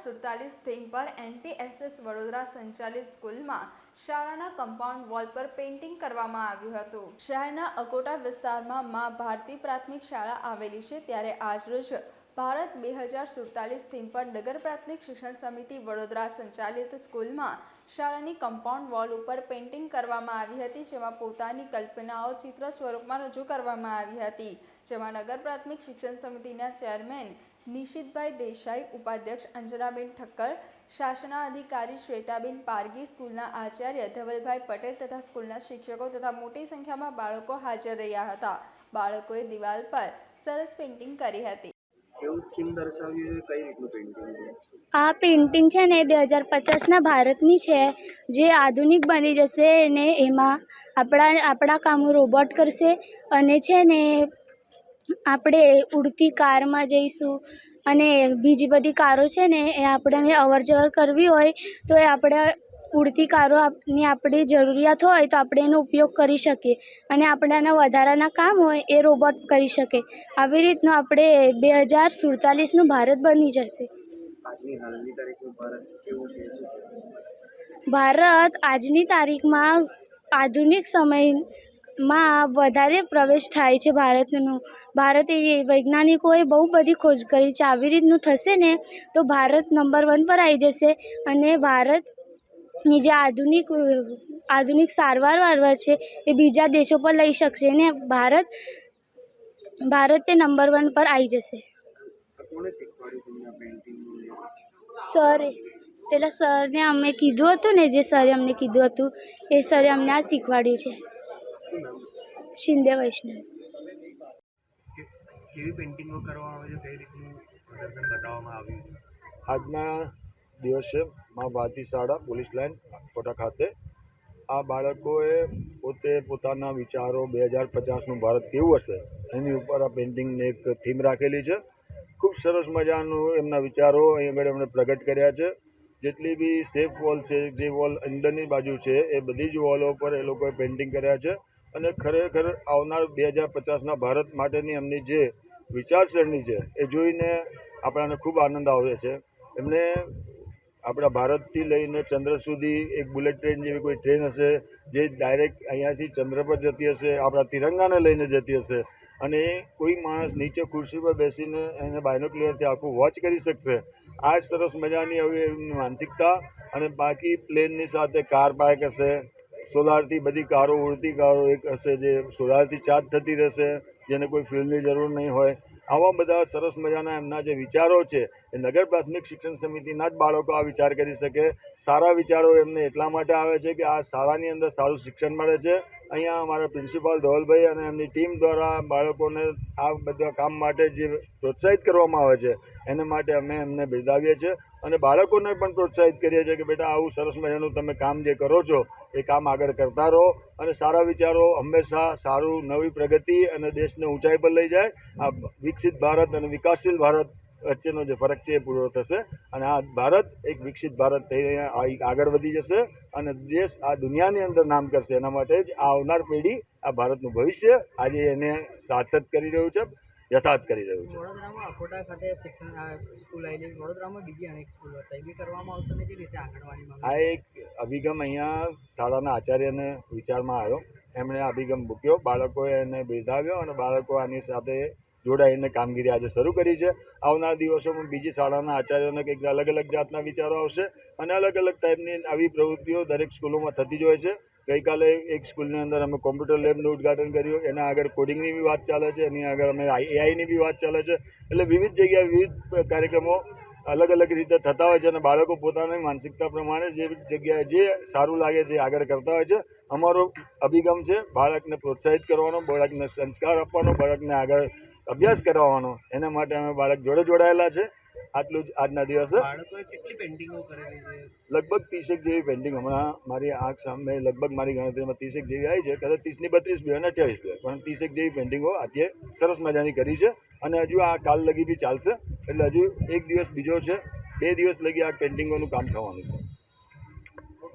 સુડતાલીસ થીમ પર એનટીએસએસ વડોદરા સંચાલિત સ્કૂલમાં શાળાના કમ્પાઉન્ડ વોલ પર પેઇન્ટિંગ કરવામાં આવ્યું હતું. શહેરના અકોટા વિસ્તારમાં મા ભારતી પ્રાથમિક શાળા આવેલી છે ત્યારે આજરોજ ભારત બે હજાર સુડતાલીસ થીમ પર નગર પ્રાથમિક શિક્ષણ સમિતિ વડોદરા સંચાલિત સ્કૂલમાં શાળાની કમ્પાઉન્ડ વોલ ઉપર પેઇન્ટિંગ કરવામાં આવી હતી, જેમાં પોતાની કલ્પનાઓ ચિત્ર સ્વરૂપમાં રજૂ કરવામાં આવી હતી. જેમાં નગર પ્રાથમિક શિક્ષણ સમિતિના ચેરમેન નિશિતભાઈ દેસાઈ ઉપાધ્યક્ષ અંજનાબેન ઠક્કર શાસના અધિકારી શ્વેતાબેન પારગી સ્કૂલના આચાર્ય ધવલભાઈ પટેલ તથા સ્કૂલના શિક્ષકો તથા મોટી સંખ્યામાં બાળકો હાજર રહ્યા હતા. બાળકોએ દિવાલ પર સરસ પેઇન્ટિંગ કરી હતી. એવું થીમ દર્શાવ્યું કઈ રીતનું પેઇન્ટિંગ આ પેઇન્ટિંગ છે ને બે હજાર પચાસના ભારતની છે. જે આધુનિક બની જશે ને એમાં આપણા આપણા કામો રોબોટ કરશે અને છે ને આપણે ઉડતી કારમાં જઈશું અને બીજી બધી કારો છે ને એ આપણને અવર જવર કરવી હોય તો એ આપણે ઉડતી કારો ની આપણી જરૂરિયાત હોય તો આપણે એનો ઉપયોગ કરી શકીએ. અને આપણાના વધારાના કામ હોય એ રોબોટ કરી શકે. આવી રીતનું આપણે બે હજાર સુડતાલીસનું ભારત બની જશે. ભારત આજની તારીખમાં આધુનિક સમયમાં વધારે પ્રવેશ થાય છે ભારતનું. ભારત એ વૈજ્ઞાનિકોએ બહુ બધી ખોજ કરી છે. આવી રીતનું થશે ને તો ભારત નંબર વન પર આવી જશે અને ભારતની જે આધુનિક આધુનિક સારવાર વારવાર છે એ બીજા દેશો પર લઈ શકશે ને ભારત ભારત તે નંબર વન પર આવી જશે. સરે, પેલા સરને અમે કીધું હતું ને, જે સરે અમને કીધું હતું, એ સરે અમને આ શીખવાડ્યું છે. શિંદે વૈષ્ણવ. કેવી પેઇન્ટિંગો કરવામાં આવે છે? કઈ રીતનું પ્રદર્શન બતાવવામાં આવ્યું આજના દિવસે મા ભારતી શાળા પોલીસ લાઇન કોટા ખાતે આ બાળકોએ પોતે પોતાના વિચારો બે હજાર પચાસનું ભારત કેવું હશે? એની ઉપર આ પેઇન્ટિંગને એક થીમ રાખેલી છે. ખૂબ સરસ મજાનું એમના વિચારો અહીં આગળ એમણે પ્રગટ કર્યા છે. જેટલી બી સેફ વોલ છે જે વોલ અંદરની બાજુ છે એ બધી જ વોલો પર એ લોકોએ પેઇન્ટિંગ કર્યા છે. અને ખરેખર આવનાર બે હજાર પચાસના ભારત માટેની એમની જે વિચારસરણી છે, એ જોઈને આપણાને ખૂબ આનંદ આવે છે. એમને આપણા ભારતથી લઈને ચંદ્ર સુધી એક બુલેટ ટ્રેન જેવી કોઈ ટ્રેન હશે, જે ડાયરેક્ટ અહીંયાથી ચંદ્ર પર જતી હશે, આપણા તિરંગાને લઈને જતી હશે, અને કોઈ માણસ નીચે ખુરશી પર બેસીને એને બાયનોક્લિયરથી આખું વોચ કરી શકશે, આ જ સરસ મજાની હવે એમની માનસિકતા, અને બાકી પ્લેનની સાથે કાર પાર્ક હશે સોલારથી બધી કારો ઉડતી કારો એક હશે જે સોલારથી ચાર્જ થતી રહેશે, જેને કોઈ ફ્યુલની જરૂર નહીં હોય. આવા બધા સરસ મજાના એમના જે વિચારો છે, એ નગર પ્રાથમિક શિક્ષણ સમિતિના જ બાળકો આ વિચાર કરી શકે. સારા વિચારો એમને એટલા માટે આવે છે કે આ શાળાની અંદર સારું શિક્ષણ મળે છે. અહીંયા અમારા પ્રિન્સિપાલ ધવલભાઈ અને એમની ટીમ દ્વારા બાળકોને આ બધા કામ માટે જે પ્રોત્સાહિત કરવામાં આવે છે, એને માટે અમે એમને બિરદાવીએ છીએ અને બાળકોને પણ પ્રોત્સાહિત કરીએ છીએ કે બેટા આવું સરસ મજાનું તમે કામ જે કરો છો, એ કામ આગળ કરતા રહો અને સારા વિચારો હંમેશા સારું નવી પ્રગતિ અને દેશને ઊંચાઈ પર લઈ જાય. આ વિકસિત ભારત અને વિકાસશીલ ભારત વચ્ચેનો જે ફરક છે એ પૂરો થશે. અને આ ભારત એક વિકસિત ભારત થઈને આગળ વધી જશે અને દેશ આ દુનિયાની અંદર નામ કરશે. એના માટે જ આ આવનાર પેઢી આ ભારતનું ભવિષ્ય આજે એને સાર્થક કરી રહ્યું છે યથાર્થ કરી રહ્યું છે. વડોદરામાં અકોટા ખાતે શિક્ષણ આ સ્કૂલ આવેલી. વડોદરામાં બીજી અનેક સ્કૂલો હતા. એ બી કરવામાં આવશે ને? કેવી રીતે આંગણવાડી આ એક અભિગમ અહીંયા શાળાના આચાર્યને વિચારમાં આવ્યો. એમણે અભિગમ મૂક્યો. બાળકોએ એને બિરદાવ્યો અને બાળકો આની સાથે જોડાઈને કામગીરી આજે શરૂ કરી છે. આવનાર દિવસોમાં બીજી શાળાના આચાર્યોને કંઈક અલગ અલગ જાતના વિચારો આવશે અને અલગ અલગ ટાઈપની આવી પ્રવૃત્તિઓ દરેક સ્કૂલોમાં થતી જ હોય છે. ગઈકાલે એક સ્કૂલની અંદર અમે કોમ્પ્યુટર લેબનું ઉદઘાટન કર્યું. એના આગળ કોડિંગની બી વાત ચાલે છે. એની આગળ અમે એઆઈની બી વાત ચાલે છે. એટલે વિવિધ જગ્યાએ વિવિધ કાર્યક્રમો અલગ અલગ રીતે થતા હોય છે અને બાળકો પોતાની માનસિકતા પ્રમાણે જે જગ્યાએ જે સારું લાગે છે આગળ કરતા હોય છે. અમારો અભિગમ છે બાળકને પ્રોત્સાહિત કરવાનો, બાળકને સંસ્કાર આપવાનો, બાળકને આગળ અભ્યાસ કરાવવાનો. એના માટે અમે બાળક જોડે જોડાયેલા છે. આટલું જ આજના દિવસે. લગભગ ત્રીસેક જેવી પેન્ટિંગ હમણાં મારી આંખ સામે લગભગ મારી ગણતરીમાં ત્રીસેક જેવી આવી છે. કદાચ ત્રીસની બત્રીસ બી અને અઠ્યાવીસ બી પણ ત્રીસેક જેવી પેન્ટિંગો આજે સરસ મજાની કરી છે. અને હજુ આ કાલ લગી બી ચાલશે. એટલે હજુ એક દિવસ બીજો છે. બે દિવસ લગી આ પેન્ટિંગોનું કામ થવાનું છે.